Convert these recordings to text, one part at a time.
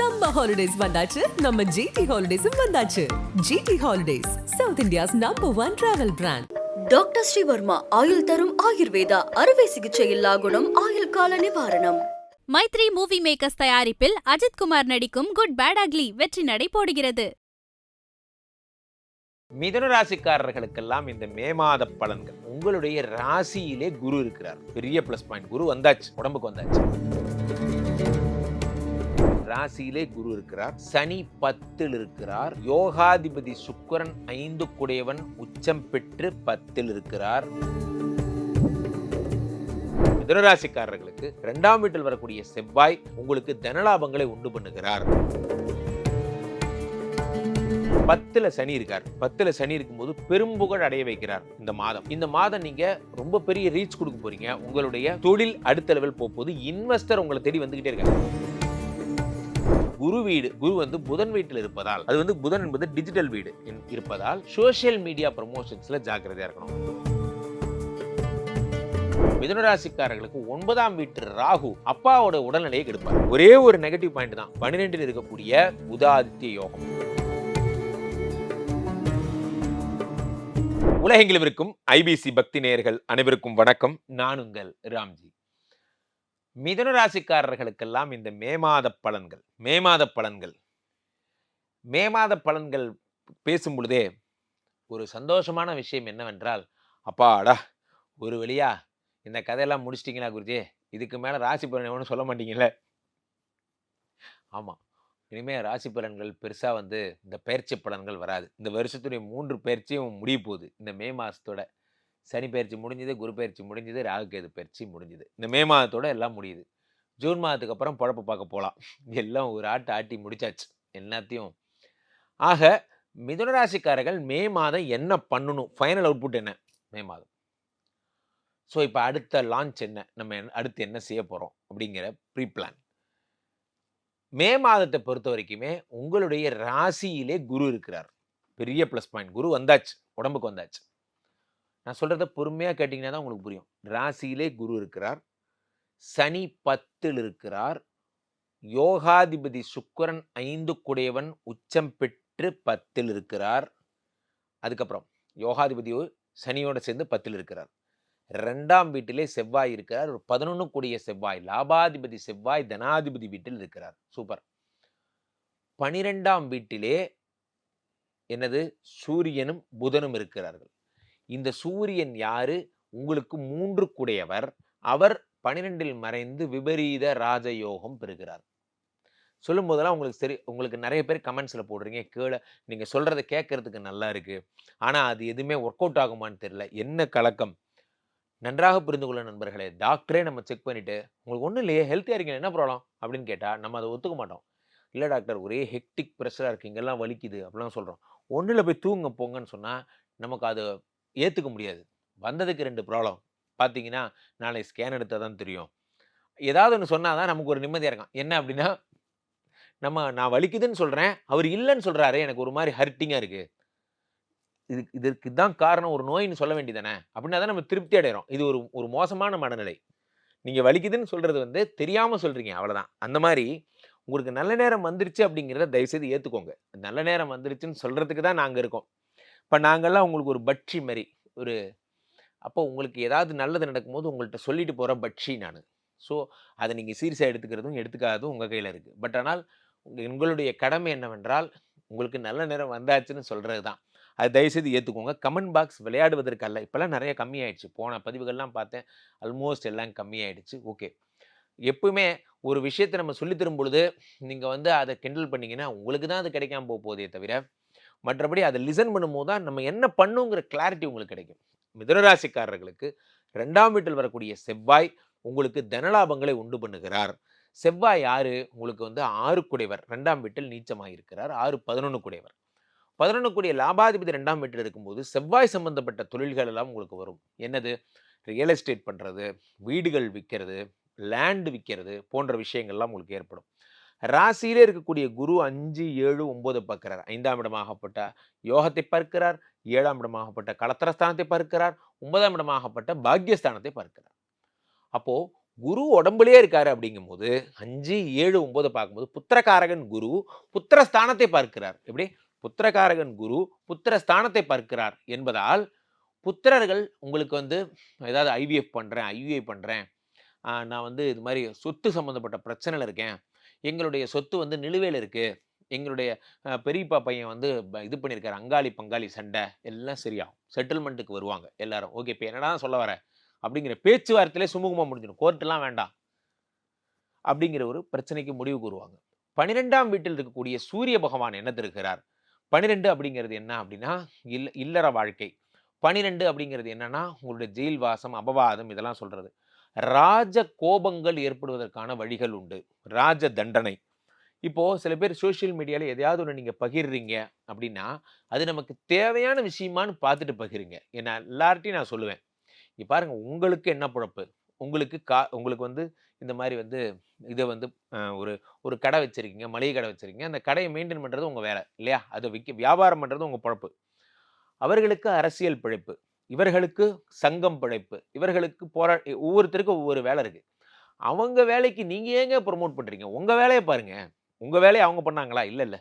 Summer holidays வந்தாச்சு. நம்ம GT ஹாலிடேஸும் வந்தாச்சு. GT holidays south India's number one travel brand doctor Sreevarma ஆயுள் தரும் ஆயுர்வேதா அறுவை சிகிச்சை இல்லா குணம் ஆயுள் கால நிவாரணம். மைத்ரி மூவி மேக்கர்ஸ் தயாரிப்பில் அஜித்குமார் நடிக்கும் குட் பேட் அக்லி வெற்றி நடை போடுகிறது. மிதுன ராசிக்காரர்களுக்கெல்லாம் இந்த மே மாத பலன்கள் உங்களுடைய ராசியிலே குரு இருக்கிறார். பெரிய ப்ளஸ் பாயிண்ட் குரு வந்தாச்சு உடம்புக்கு வந்தாச்சு. ராசியிலே குரு இருக்கிறார். சனி பத்தில் இருக்கிறார். யோகாதிபதி சுக்கிரன் ஐந்து குடையவன் உச்சம் பெற்று பத்தில் இருக்கிறார். மிதனராசிக்காரர்களுக்கு இரண்டாம் வீட்டில் வரக்கூடிய செவ்வாய் உங்களுக்கு தனலாபங்களை உண்டு பண்ணுகிறார். பத்துல சனி இருக்கார். பத்துல சனி இருக்கும்போது பெரும்புகழ் அடைய வைக்கிறார் இந்த மாதம். இந்த மாதம் நீங்க ரொம்ப பெரிய ரீச் கொடுக்க போறீங்க. உங்களுடைய தொழில் அடுத்த லெவல் போகும்போது இன்வெஸ்டர் உங்களை தேடி வந்துகிட்டே இருக்காங்க. குரு வீடு குரு வந்து புதன் வீட்டில் இருப்பதால் அது வந்து புதன் என்பது டிஜிட்டல் வீடு இருப்பதால் சோஷியல் மீடியா ப்ரமோஷன்ஸில் ஜாக்கிரதையாக இருக்கணும். மிதனராசிக்காரர்களுக்கு ஒன்பதாம் வீட்டு ராகு அப்பாவோட உடல்நிலையை கெடுப்பார். ஒரே ஒரு நெகட்டிவ் பாயிண்ட் தான். பன்னிரெண்டில் இருக்கக்கூடிய உதாதித்ய யோகம். உலகெங்கிலும் இருக்கும் ஐபிசி பக்தி நேயர்கள் அனைவருக்கும் வணக்கம். நான் உங்கள் ராம்ஜி. மிதன ராசிக்காரர்களுக்கெல்லாம் இந்த மே மாத பலன்கள் மே மாத பலன்கள். மே மாத பலன்கள் பேசும் பொழுதே ஒரு சந்தோஷமான விஷயம் என்னவென்றால் அப்பாடா! ஒரு வழியா இந்த கதையெல்லாம் முடிச்சிட்டிங்களா குருஜி? இதுக்கு மேலே ராசி பலன் எவனும் சொல்ல மாட்டீங்கல்ல? ஆமாம் இனிமேல் ராசி பலன்கள் பெருசாக வந்து இந்த பயிற்சி பலன்கள் வராது. இந்த வருஷத்துடைய மூன்று பயிற்சியும் முடிய போகுது. இந்த மே மாதத்தோட சனி பயிற்சி முடிஞ்சது குரு பயிற்சி முடிஞ்சுது ராகுகேது பயிற்சி முடிஞ்சுது. இந்த மே மாதத்தோட எல்லாம் முடியுது. ஜூன் மாதத்துக்கு அப்புறம் பழப்பு பார்க்க போகலாம் எல்லாம் ஒரு ஆட்டு ஆட்டி முடிச்சாச்சு. எல்லாத்தையும். ஆக மிதுன ராசிக்காரர்கள் மே மாதம் என்ன பண்ணணும்? ஃபைனல் அவுட்புட் என்ன? மே மாதம். ஸோ இப்போ அடுத்த லான்ச் என்ன? நம்ம என்ன- அடுத்து என்ன செய்ய போகிறோம் அப்படிங்கிற ப்ரீ பிளான் மே மாதத்தை பொறுத்த வரைக்குமே உங்களுடைய ராசியிலே குரு இருக்கிறார். பெரிய ப்ளஸ் பாயிண்ட் குரு வந்தாச்சு. உடம்புக்கு வந்தாச்சு. நான் சொல்கிறத பொறுமையாக கேட்டிங்கன்னா தான் உங்களுக்கு புரியும். ராசியிலே குரு இருக்கிறார். சனி பத்தில் இருக்கிறார். யோகாதிபதி சுக்கிரன் ஐந்து குடையவன் உச்சம் பெற்று பத்தில் இருக்கிறார். அதுக்கப்புறம் யோகாதிபதி சனியோடு சேர்ந்து பத்தில் இருக்கிறார். ரெண்டாம் வீட்டிலே செவ்வாய் இருக்கிறார். ஒரு பதினொன்று கூடிய செவ்வாய் லாபாதிபதி செவ்வாய் தனாதிபதி வீட்டில் இருக்கிறார். சூப்பர். பனிரெண்டாம் வீட்டிலே எனது சூரியனும் புதனும் இருக்கிறார்கள். இந்த சூரியன் யாரு? உங்களுக்கு மூன்று குடையவர் அவர் பனிரெண்டில் மறைந்து விபரீத ராஜயோகம் பெறுகிறார். சொல்லும் போதெல்லாம் உங்களுக்கு சரி உங்களுக்கு நிறைய பேர் கமெண்ட்ஸில் போடுறீங்க. கீழே நீங்கள் சொல்கிறத கேட்கறதுக்கு நல்லா இருக்கு. ஆனால் அது எதுவுமே ஒர்க் அவுட் ஆகுமான்னு தெரியல. என்ன கலக்கம்? நன்றாக புரிந்து கொள்ள நண்பர்களே டாக்டரே நம்ம செக் பண்ணிட்டு உங்களுக்கு ஒன்றும் இல்லையே ஹெல்த்தியாக இருக்கீங்க என்ன ப்ராப்ளம் அப்படின்னு கேட்டால் நம்ம அதை ஒத்துக்க மாட்டோம். இல்லை டாக்டர் ஒரே ஹெக்டிக் ப்ரெஷராக இருக்கு இங்கெல்லாம் வலிக்குது அப்படிலாம் சொல்கிறோம் ஒன்றில் போய் தூங்க போங்கன்னு சொன்னால் நமக்கு அதை ஏற்றுக்க முடியாது. வந்ததுக்கு ரெண்டு ப்ராப்ளம். பார்த்தீங்கன்னா நாளை ஸ்கேன் எடுத்தால் தான் தெரியும். ஏதாவது ஒன்று சொன்னால் தான் நமக்கு ஒரு நிம்மதியாக இருக்கும். என்ன அப்படின்னா நம்ம நான் வலிக்குதுன்னு சொல்கிறேன் அவர் இல்லைன்னு சொல்கிறாரு எனக்கு ஒரு மாதிரி ஹர்ட்டிங்காக இருக்குது இதுக்கு இதற்கு தான் காரணம் ஒரு நோயின்னு சொல்ல வேண்டியதானே அப்படின்னா தான் நம்ம திருப்தி அடைகிறோம் இது ஒரு ஒரு மோசமான மனநிலை. நீங்கள் வலிக்குதுன்னு சொல்கிறது வந்து தெரியாமல் சொல்கிறீங்க அவ்வளோதான் அந்த மாதிரி உங்களுக்கு நல்ல நேரம் வந்துருச்சு அப்படிங்கிறத தயவுசெய்து ஏற்றுக்கோங்க நல்ல நேரம் வந்துருச்சுன்னு சொல்கிறதுக்கு தான் நாங்கள் இருக்கோம். இப்போ நாங்கள்லாம் உங்களுக்கு ஒரு பட்சி மாதிரி ஒரு அப்போ உங்களுக்கு ஏதாவது நல்லது நடக்கும்போது உங்கள்கிட்ட சொல்லிட்டு போகிற பட்சி நான். ஸோ அதை நீங்கள் சீரியஸாக எடுத்துக்கிறதும் எடுத்துக்காததும் உங்கள் கையில் இருக்குது பட் ஆனால் உங்களுடைய கடமை என்னவென்றால் உங்களுக்கு நல்ல நேரம் வந்தாச்சுன்னு சொல்கிறது தான். அது தயவுசெய்து ஏற்றுக்கோங்க கமெண்ட் பாக்ஸ் விளையாடுவதற்கு அல்ல. இப்போல்லாம் நிறைய கம்மியாயிடுச்சு. போன பதிவுகள்லாம் பார்த்தேன். ஆல்மோஸ்ட் எல்லாம் கம்மியாயிடுச்சு. ஓகே. எப்பவுமே ஒரு விஷயத்தை நம்ம சொல்லித்தரும் பொழுது நீங்கள் வந்து அதை கிண்டல் பண்ணிங்கன்னா உங்களுக்கு தான் அது கிடைக்காம போக போதே தவிர மற்றபடி அதை லிசன் பண்ணும்போது தான் நம்ம என்ன பண்ணுங்கிற கிளாரிட்டி உங்களுக்கு கிடைக்கும். மிதனராசிக்காரர்களுக்கு ரெண்டாம் வீட்டில் வரக்கூடிய செவ்வாய் உங்களுக்கு தனலாபங்களை உண்டு பண்ணுகிறார். செவ்வாய் யாரு உங்களுக்கு வந்து ஆறு குடைவர். ரெண்டாம் வீட்டில் நீச்சமாக இருக்கிறார். ஆறு பதினொன்று குடைவர். பதினொன்று கூடிய லாபாதிபதி ரெண்டாம் வீட்டில் இருக்கும்போது செவ்வாய் சம்பந்தப்பட்ட தொழில்கள் எல்லாம் உங்களுக்கு வரும். என்னது? ரியல் எஸ்டேட் பண்ணுறது வீடுகள் விற்கிறது லேண்டு விற்கிறது போன்ற விஷயங்கள்லாம் உங்களுக்கு ஏற்படும். ராசியிலே இருக்கக்கூடிய குரு அஞ்சு ஏழு ஒன்பது பார்க்கிறார். ஐந்தாம் இடமாகப்பட்ட யோகத்தை பார்க்கிறார். ஏழாம் இடமாகப்பட்ட களத்திரஸ்தானத்தை பார்க்கிறார். ஒன்பதாம் இடமாகப்பட்ட பாக்கியஸ்தானத்தை பார்க்கிறார். அப்போ குரு உடம்புலயே இருக்காரு அப்படிங்கும்போது அஞ்சு ஏழு ஒன்பது பார்க்கும்போது புத்திரகாரகன் குரு புத்திரஸ்தானத்தை பார்க்கிறார். எப்படி? புத்திரகாரகன் குரு புத்திர ஸ்தானத்தை பார்க்கிறார் என்பதால் புத்திரர்கள் உங்களுக்கு வந்து ஏதாவது ஐவிஎஃப் பண்ணுறேன் ஐயுஐ பண்ணுறேன் நான் வந்து இது மாதிரி சொத்து சம்மந்தப்பட்ட பிரச்சனையில் இருக்கேன் எங்களுடைய சொத்து வந்து நிலுவையில் இருக்குது எங்களுடைய பெரியப்பா பையன் வந்து ப- இது பண்ணியிருக்காரு. அங்காளி பங்காளி சண்டை எல்லாம் சரியாகும். செட்டில்மெண்ட்டுக்கு வருவாங்க எல்லாரும். ஓகே இப்போ என்னடா சொல்ல வர? அப்படிங்கிற பேச்சுவார்த்தையிலே சுமூகமாக முடிஞ்சிடும். கோர்ட்டெல்லாம் வேண்டாம். அப்படிங்கிற ஒரு பிரச்சனைக்கு முடிவு கூறுவாங்க. பன்னிரெண்டாம் வீட்டில் இருக்கக்கூடிய சூரிய பகவான் என்ன திருக்கிறார் பனிரெண்டு அப்படிங்கிறது என்ன அப்படின்னா இல்ல இல்லற வாழ்க்கை. பனிரெண்டு அப்படிங்கிறது என்னன்னா உங்களுடைய ஜெயில் வாசம் அபவாதம் இதெல்லாம் சொல்றது. ராஜ கோபங்கள் ஏற்படுவதற்கான வழிகள் உண்டு. ராஜ தண்டனை. இப்போது சில பேர் சோஷியல் மீடியாவில் எதையாவது ஒன்று நீங்கள் பகிர்றீங்க அப்படின்னா அது நமக்கு தேவையான விஷயமான்னு பார்த்துட்டு பகிருங்க. என்ன எல்லார்ட்டையும் நான் சொல்லுவேன். இங்க பாருங்கள் உங்களுக்கு என்ன பொழப்பு? உங்களுக்கு கா உங்களுக்கு வந்து இந்த மாதிரி வந்து இதை வந்து ஒரு ஒரு கடை வச்சுருக்கீங்க மளிகை கடை வச்சுருக்கீங்க. அந்த கடையை மெயின்டைன் பண்ணுறது உங்கள் வேலை இல்லையா? அதை விற்க வியாபாரம் பண்ணுறது உங்கள் பொழப்பு. அவர்களுக்கு அரசியல் பிழைப்பு. இவர்களுக்கு சங்கம் பிழைப்பு. இவர்களுக்கு போரா ஒவ்வொருத்தருக்கும் ஒவ்வொரு வேலை இருக்குது அவங்க வேலைக்கு நீங்கள் ஏங்க ப்ரொமோட் பண்ணுறீங்க உங்கள் வேலையை பாருங்கள் உங்கள் வேலையை அவங்க பண்ணாங்களா? இல்லை இல்லை.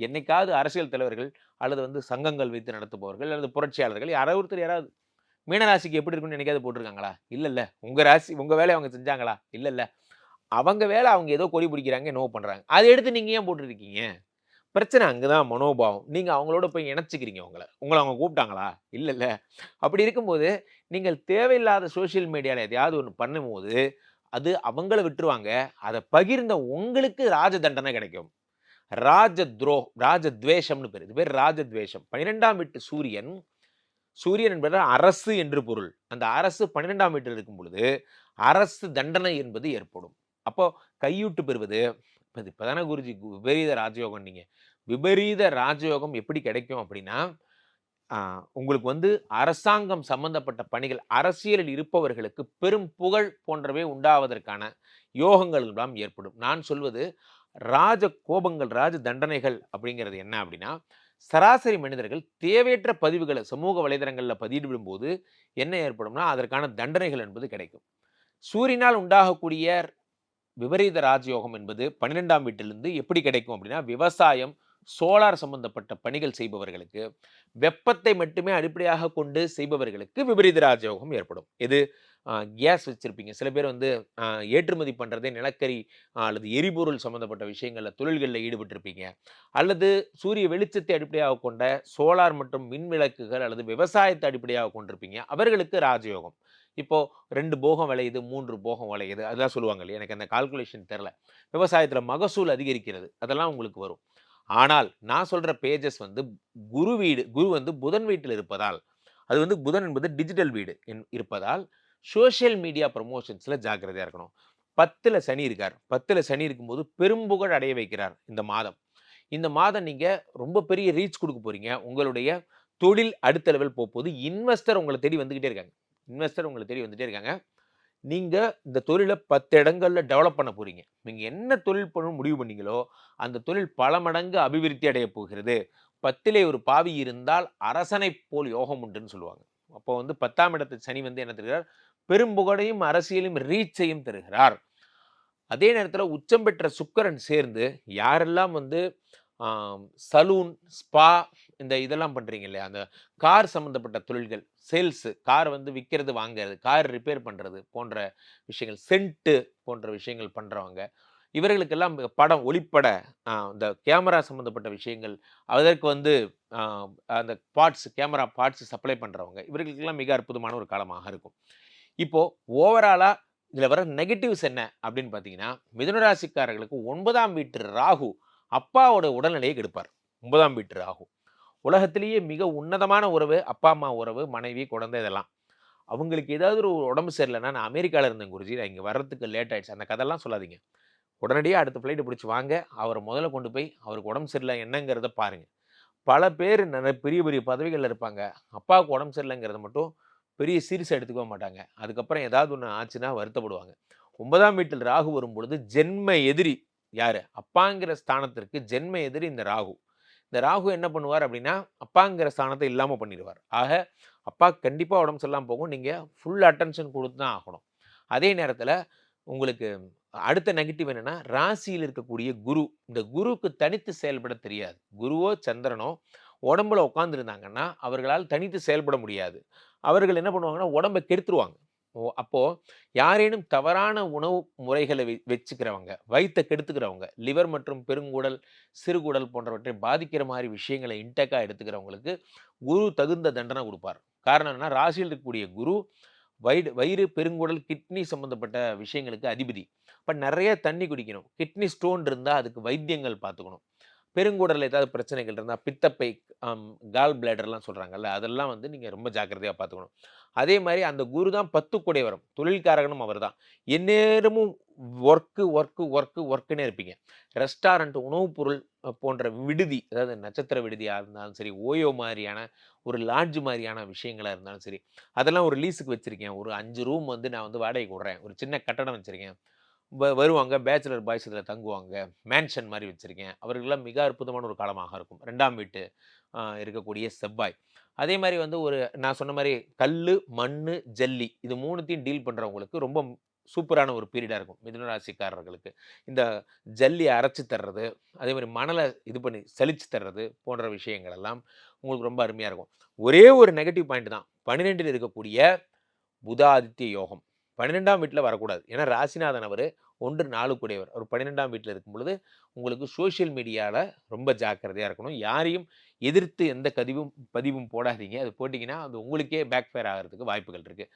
என்னைக்காவது அரசியல் தலைவர்கள் அல்லது வந்து சங்கங்கள் வைத்து நடத்துபவர்கள் அல்லது புரட்சியாளர்கள் யாராவது ஒருத்தர் யாராவது மீனராசிக்கு எப்படி இருக்குன்னு நினைக்காது போட்டிருக்காங்களா? இல்லை இல்லை. உங்கள் ராசி உங்கள் வேலையை அவங்க செஞ்சாங்களா? இல்லை இல்லை. அவங்க வேலை அவங்க ஏதோ கொடி பிடிக்கிறாங்க என்னவோ பண்ணுறாங்க அதை எடுத்து நீங்கள் ஏன் போட்டுருக்கீங்க பிரச்சனை அங்கே தான் மனோபாவம். நீங்கள் அவங்களோட போய் இணைச்சிக்கிறீங்க உங்களை. உங்களை அவங்க கூப்பிட்டாங்களா? இல்லை இல்லை. அப்படி இருக்கும்போது நீங்கள் தேவையில்லாத சோஷியல் மீடியாவில் எதையாவது ஒன்று பண்ணும்போது அது அவங்கள விட்டுருவாங்க. அதை பகிர்ந்த உங்களுக்கு ராஜ தண்டனை கிடைக்கும். ராஜ துரோ ராஜ துவேஷம்னு பேர். இது பேர் ராஜ துவேஷம் பன்னிரெண்டாம் வீட்டு சூரியன் சூரியன் என்பது அரசு என்று பொருள். அந்த அரசு பன்னிரெண்டாம் வீட்டில் இருக்கும் பொழுது அரசு தண்டனை என்பது ஏற்படும். அப்போ கையூட்டு பெறுவது இப்போ இது இப்போதானே குருஜி விபரீத ராஜயோகம் நீங்கள் விபரீத ராஜயோகம் எப்படி கிடைக்கும் அப்படின்னா உங்களுக்கு வந்து அரசாங்கம் சம்பந்தப்பட்ட பணிகள் அரசியலில் இருப்பவர்களுக்கு பெரும் புகழ் போன்றவை உண்டாவதற்கான யோகங்கள் எல்லாம் ஏற்படும். நான் சொல்வது ராஜ கோபங்கள் ராஜ தண்டனைகள் அப்படிங்கிறது என்ன அப்படின்னா சராசரி மனிதர்கள் தேவையற்ற பதிவுகளை சமூக வலைதளங்களில் பதிவிடும் போது என்ன ஏற்படும்னா அதற்கான தண்டனைகள் என்பது கிடைக்கும். சூரியனால் உண்டாகக்கூடிய விபரீத ராஜயோகம் என்பது பன்னிரெண்டாம் வீட்டிலிருந்து எப்படி கிடைக்கும் அப்படின்னா விவசாயம் சோலார் சம்பந்தப்பட்ட பணிகள் செய்பவர்களுக்கு வெப்பத்தை மட்டுமே அடிப்படையாக கொண்டு செய்பவர்களுக்கு விபரீத ராஜயோகம் ஏற்படும். இது கேஸ் வச்சுருப்பீங்க. சில பேர் வந்து ஏற்றுமதி பண்ணுறதே நிலக்கரி அல்லது எரிபொருள் சம்மந்தப்பட்ட விஷயங்களில் தொழில்களில் ஈடுபட்டிருப்பீங்க. அல்லது சூரிய வெளிச்சத்தை அடிப்படையாக கொண்ட சோலார் மற்றும் மின் விளக்குகள் அல்லது விவசாயத்தை அடிப்படையாக கொண்டிருப்பீங்க. அவர்களுக்கு ராஜயோகம். இப்போது ரெண்டு போகம் விளையுது மூன்று போகம் விளையுது. அதெல்லாம் சொல்லுவாங்க இல்லையா எனக்கு அந்த கால்குலேஷன் தெரில விவசாயத்தில் மகசூல் அதிகரிக்கிறது அதெல்லாம் உங்களுக்கு வரும். ஆனால் நான் சொல்கிற பேஜஸ் வந்து குரு வீடு குரு வந்து புதன் வீட்டில் இருப்பதால் அது வந்து புதன் என்பது டிஜிட்டல் வீடு என்- இருப்பதால் சோஷியல் மீடியா ப்ரமோஷன்ஸில் ஜாக்கிரதையாக இருக்கணும். பத்தில் சனி இருக்கார். பத்தில் சனி இருக்கும்போது பெரும்புகழ் அடைய வைக்கிறார் இந்த மாதம். இந்த மாதம் நீங்கள் ரொம்ப பெரிய ரீச் கொடுக்க போகிறீங்க உங்களுடைய தொழில் அடுத்த லெவல் போகும்போது இன்வெஸ்டர் உங்களை தேடி வந்துக்கிட்டே இருக்காங்க. இன்வெஸ்டர் உங்களை தேடி வந்துட்டே இருக்காங்க. நீங்கள் இந்த தொழிலை பத்து இடங்களில் டெவலப் பண்ண போகிறீங்க நீங்கள் என்ன தொழில் பண்ண முடிவு பண்ணீங்களோ அந்த தொழில் பல மடங்கு அபிவிருத்தி அடைய போகிறது. பத்திலே ஒரு பாவி இருந்தால் அரசனைப் போல் யோகம் உண்டுன்னு சொல்லுவாங்க. அப்போ வந்து பத்தாம் இடத்து சனி வந்து என்ன தருகிறார்? பெரும்புகழையும் அரசியலையும் ரீச்சையும் தருகிறார். அதே நேரத்தில் உச்சம் பெற்ற சுக்கரன் சேர்ந்து யாரெல்லாம் வந்து சலூன் ஸ்பா இந்த இதெல்லாம் பண்ணுறீங்க இல்லையா? அந்த கார் சம்மந்தப்பட்ட தொழில்கள் சேல்ஸு கார் வந்து விற்கிறது வாங்குறது கார் ரிப்பேர் பண்ணுறது போன்ற விஷயங்கள் சென்ட்டு போன்ற விஷயங்கள் பண்ணுறவங்க இவர்களுக்கெல்லாம் படம் ஒளிப்பட இந்த கேமரா சம்மந்தப்பட்ட விஷயங்கள் அதற்கு வந்து அந்த பார்ட்ஸ் கேமரா பார்ட்ஸ் சப்ளை பண்ணுறவங்க இவர்களுக்கெல்லாம் மிக அற்புதமான ஒரு காலமாக இருக்கும். இப்போது ஓவராலாக இதில் வர நெகட்டிவ்ஸ் என்ன அப்படின்னு பார்த்தீங்கன்னா மிதுனராசிக்காரர்களுக்கு ஒன்பதாம் வீட்டு ராகு அப்பாவோட உடல்நிலையை கெடுப்பார். ஒன்பதாம் வீட்டு ராகு. உலகத்திலேயே மிக உன்னதமான உறவு அப்பா அம்மா உறவு மனைவி குழந்தை இதெல்லாம். அவங்களுக்கு ஏதாவது ஒரு உடம்பு சரியில்லைன்னா நான் அமெரிக்காவில் இருந்தேன் குருஜி. நான் இங்கே வர்றதுக்கு லேட் ஆகிடுச்சு அந்த கதையெல்லாம் சொல்லாதீங்க. உடனடியாக அடுத்த ஃப்ளைட்டு பிடிச்சி வாங்க. அவரை முதல்ல கொண்டு போய் அவருக்கு உடம்பு சரியில்லை என்னங்கிறத பாருங்க. பல பேர் நிறைய பெரிய பெரிய பதவிகளில் இருப்பாங்க. அப்பாவுக்கு உடம்பு சரியில்லைங்கிறத மட்டும் பெரிய சீரியஸாக எடுத்துக்க மாட்டாங்க. அதுக்கப்புறம் ஏதாவது ஒன்று ஆச்சுன்னா வருத்தப்படுவாங்க. ஒன்பதாம் வீட்டில் ராகு வரும் பொழுது ஜென்ம எதிரி யார்? அப்பாங்கிற ஸ்தானத்திற்கு ஜென்ம எதிரி இந்த ராகு. இந்த ராகு என்ன பண்ணுவார் அப்படின்னா அப்பாங்கிற ஸ்தானத்தை இல்லாமல் பண்ணிடுவார். ஆக அப்பா கண்டிப்பாக உடம்பு சரியில்லாமல் போகும். நீங்கள் ஃபுல் அட்டென்ஷன் கொடுத்து தான் ஆகணும். அதே நேரத்தில் உங்களுக்கு அடுத்த நெகட்டிவ் என்னென்னா ராசியில் இருக்கக்கூடிய குரு இந்த குருவுக்கு தனித்து செயல்பட தெரியாது. குருவோ சந்திரனோ உடம்புல உட்காந்துருந்தாங்கன்னா அவர்களால் தனித்து செயல்பட முடியாது. அவர்கள் என்ன பண்ணுவாங்கன்னா உடம்பை கெடுத்துருவாங்க. அப்போ யாரேனும் தவறான உணவு முறைகளை வெ- வச்சுக்கிறவங்க வயித்தை கெடுத்துக்கிறவங்க லிவர் மற்றும் பெருங்குடல் சிறுகுடல் போன்றவற்றை பாதிக்கிற மாதிரி விஷயங்களை இன்டேக்காக எடுத்துக்கிறவங்களுக்கு குரு தகுந்த தண்டனை கொடுப்பார். காரணம் என்னன்னா ராசியில் இருக்கக்கூடிய குரு வயிறு வயிறு பெருங்குடல் கிட்னி சம்மந்தப்பட்ட விஷயங்களுக்கு அதிபதி. இப்போ நிறைய தண்ணி குடிக்கணும். கிட்னி ஸ்டோன் இருந்தால் அதுக்கு வைத்தியங்கள் பார்த்துக்கணும் பெருங்குடலில் ஏதாவது பிரச்சனைகள் இருந்தால் பித்தப்பை கால் பிளேடர்லாம் சொல்கிறாங்கல்ல அதெல்லாம் வந்து நீங்கள் ரொம்ப ஜாக்கிரதையாக பார்த்துக்கணும். அதே மாதிரி அந்த குரு தான் பத்து கூடை வரும் தொழில்காரகனும் அவர் தான். எந்நேரமும் ஒர்க்கு ஒர்க்கு ஒர்க்கு ஒர்க்குன்னே இருப்பீங்க. ரெஸ்டாரண்ட் உணவுப் பொருள் போன்ற விடுதி அதாவது நட்சத்திர விடுதியாக இருந்தாலும் சரி ஓயோ மாதிரியான ஒரு லாட்ஜ் மாதிரியான விஷயங்களாக இருந்தாலும் சரி அதெல்லாம் ஒரு லீஸுக்கு வச்சுருக்கேன். ஒரு அஞ்சு ரூம் வந்து நான் வந்து வாடகைக்கு விட்றேன். ஒரு சின்ன கட்டடம் வச்சுருக்கேன். வருவாங்க. பேச்சுலர் பாய்ஸ் இதில் தங்குவாங்க. மேன்ஷன் மாதிரி வச்சுருக்கேன். அவர்களெலாம் மிக அற்புதமான ஒரு காலமாக இருக்கும். ரெண்டாம் வீட்டு இருக்கக்கூடிய செவ்வாய். அதே மாதிரி வந்து ஒரு நான் சொன்ன மாதிரி கல் மண் ஜல்லி இது மூணுத்தையும் டீல் பண்ணுறவங்களுக்கு ரொம்ப சூப்பரான ஒரு பீரியடாக இருக்கும். மிதுன ராசிக்காரர்களுக்கு. இந்த ஜல்லி அரைச்சி தர்றது அதே மாதிரி மணலை இது பண்ணி சலிச்சு தர்றது போன்ற விஷயங்கள் எல்லாம் உங்களுக்கு ரொம்ப அருமையாக இருக்கும். ஒரே ஒரு நெகட்டிவ் பாயிண்ட் தான். பன்னிரெண்டில் இருக்கக்கூடிய புதாதித்ய யோகம். பன்னிரெண்டாம் வீட்டில் வரக்கூடாது. ஏன்னா ராசிநாதன் அவர் ஒன்று நாலு கூடியவர். அவர் பன்னிரெண்டாம் வீட்டில் இருக்கும் பொழுது உங்களுக்கு சோஷியல் மீடியாவில் ரொம்ப ஜாக்கிரதையாக இருக்கணும். யாரையும் எதிர்த்து எந்த கதிவும் பதிவும் போடாதீங்க. அது போட்டிங்கன்னா அது உங்களுக்கே பேக் ஃபயர் ஆகிறதுக்கு வாய்ப்புகள் இருக்குது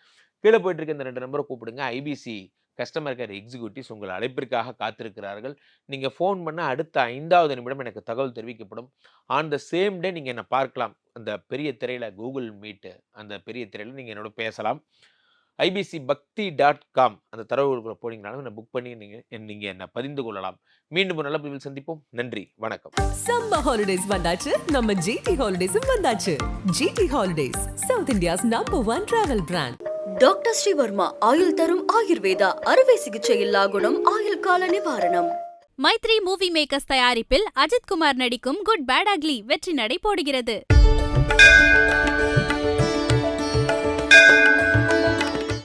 கீழே போயிட்டுருக்க இந்த ரெண்டு நம்பரை கூப்பிடுங்க. ஐபிசி கஸ்டமர் கேர் எக்ஸிக்யூட்டிவ்ஸ் உங்கள் அழைப்பிற்காக காத்திருக்கிறார்கள். நீங்கள் ஃபோன் பண்ணால் அடுத்த ஐந்தாவது நிமிடம் எனக்கு தகவல் தெரிவிக்கப்படும். ஆன் த சேம் டே நீங்கள் என்னை பார்க்கலாம். அந்த பெரிய திரையில் கூகுள் மீட்டு அந்த பெரிய திரையில் நீங்கள் என்னோட பேசலாம். ஐபிசி பக்தி டாட் காம் அந்த தரவுகளுக்குள்ள போனீங்கனாலும் என்னை புக் பண்ணி நீங்கள் நீங்கள் என்னை பதிந்து கொள்ளலாம். மீண்டும் ஒரு நல்ல பதிவில் சந்திப்போம். நன்றி. வணக்கம். சம்மர் ஹாலிடேஸ் வந்தாச்சு. நம்ம ஜிடி ஹாலிடேஸும் வந்தாச்சு. GT holidays south India's number one travel brand doctor Sreevarma ஆயுள் தரும் ஆயுர்வேதா அறுவை சிகிச்சை இல்லா குணம் ஆயுள் கால நிவாரணம். மைத்ரி மூவி மேக்கர்ஸ் தயாரிப்பில் அஜித் குமார் நடிக்கும் குட் பேட் அக்லி வெற்றி நடை போடுகிறது.